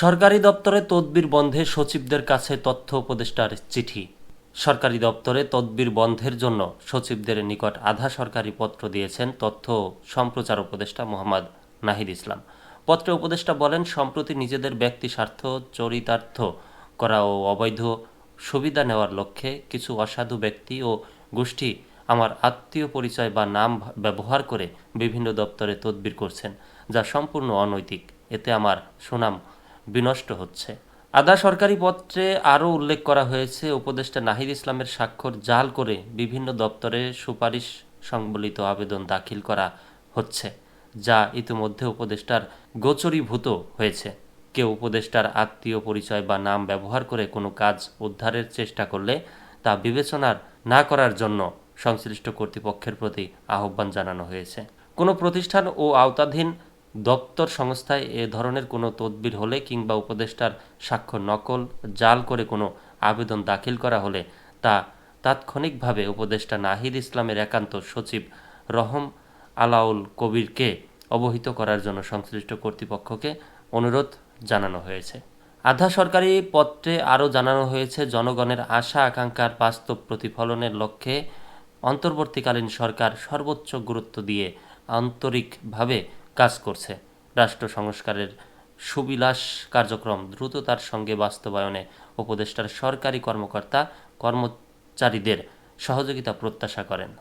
সরকারি দপ্তরে তদবির বন্ধে সচিবদের কাছে তথ্য উপদেষ্টার চিঠি। সরকারি দপ্তরে তদবির বন্ধের জন্য সচিবদের নিকট আধা সরকারি পত্র দিয়েছেন তথ্য সম্প্রচার উপদেষ্টা মোহাম্মদ নাহিদ ইসলাম। পত্রে উপদেষ্টা বলেন, সম্প্রতি নিজেদের ব্যক্তি স্বার্থ, চরিতার্থ করা ও অবৈধ সুবিধা নেওয়ার লক্ষ্যে কিছু অসাধু ব্যক্তি ও গোষ্ঠী আমার আত্মীয় পরিচয় বা নাম ব্যবহার করে বিভিন্ন দপ্তরে তদবির করছেন, যা সম্পূর্ণ অনৈতিক। এতে আমার সুনাম বিনষ্ট হচ্ছে। আদা সরকারি পত্রে আরও উল্লেখ করা হয়েছে, উপদেষ্টা নাহিদ ইসলামের স্বাক্ষর জাল করে বিভিন্ন দপ্তরে সুপারিশ সংবলিত আবেদন দাখিল করা হচ্ছে, যা ইতিমধ্যে উপদেষ্টার গোচরীভূত হয়েছে। কেউ উপদেষ্টার আত্মীয় পরিচয় বা নাম ব্যবহার করে কোনো কাজ উদ্ধারের চেষ্টা করলে তা বিবেচনার না করার জন্য সংশ্লিষ্ট কর্তৃপক্ষের প্রতি আহ্বান জানানো হয়েছে। কোনো প্রতিষ্ঠান ও আওতাধীন দপ্তর সংস্থায় এ ধরনের কোনো তদবির হলে কিংবা উপদেষ্টার সাক্ষ্য নকল, জাল করে কোনো আবেদন দাখিল করা হলে তা তাৎক্ষণিকভাবে উপদেষ্টা নাহিদ ইসলামের একান্ত সচিব রহম আলাউল কবিরকে অবহিত করার জন্য সংশ্লিষ্ট কর্তৃপক্ষকে অনুরোধ জানানো হয়েছে। আধা সরকারি পত্রে আরও জানানো হয়েছে, জনগণের আশা, আকাঙ্ক্ষার বাস্তব প্রতিফলনের লক্ষ্যে অন্তর্বর্তীকালীন সরকার সর্বোচ্চ গুরুত্ব দিয়ে আন্তরিকভাবে কাজ করছে। রাষ্ট্র সংস্কারের সুবিলাস কার্যক্রম দ্রুত তার সঙ্গে বাস্তবায়নে উপদেষ্টার সরকারি কর্মকর্তা কর্মচারীদের সহযোগিতা প্রত্যাশা করেন।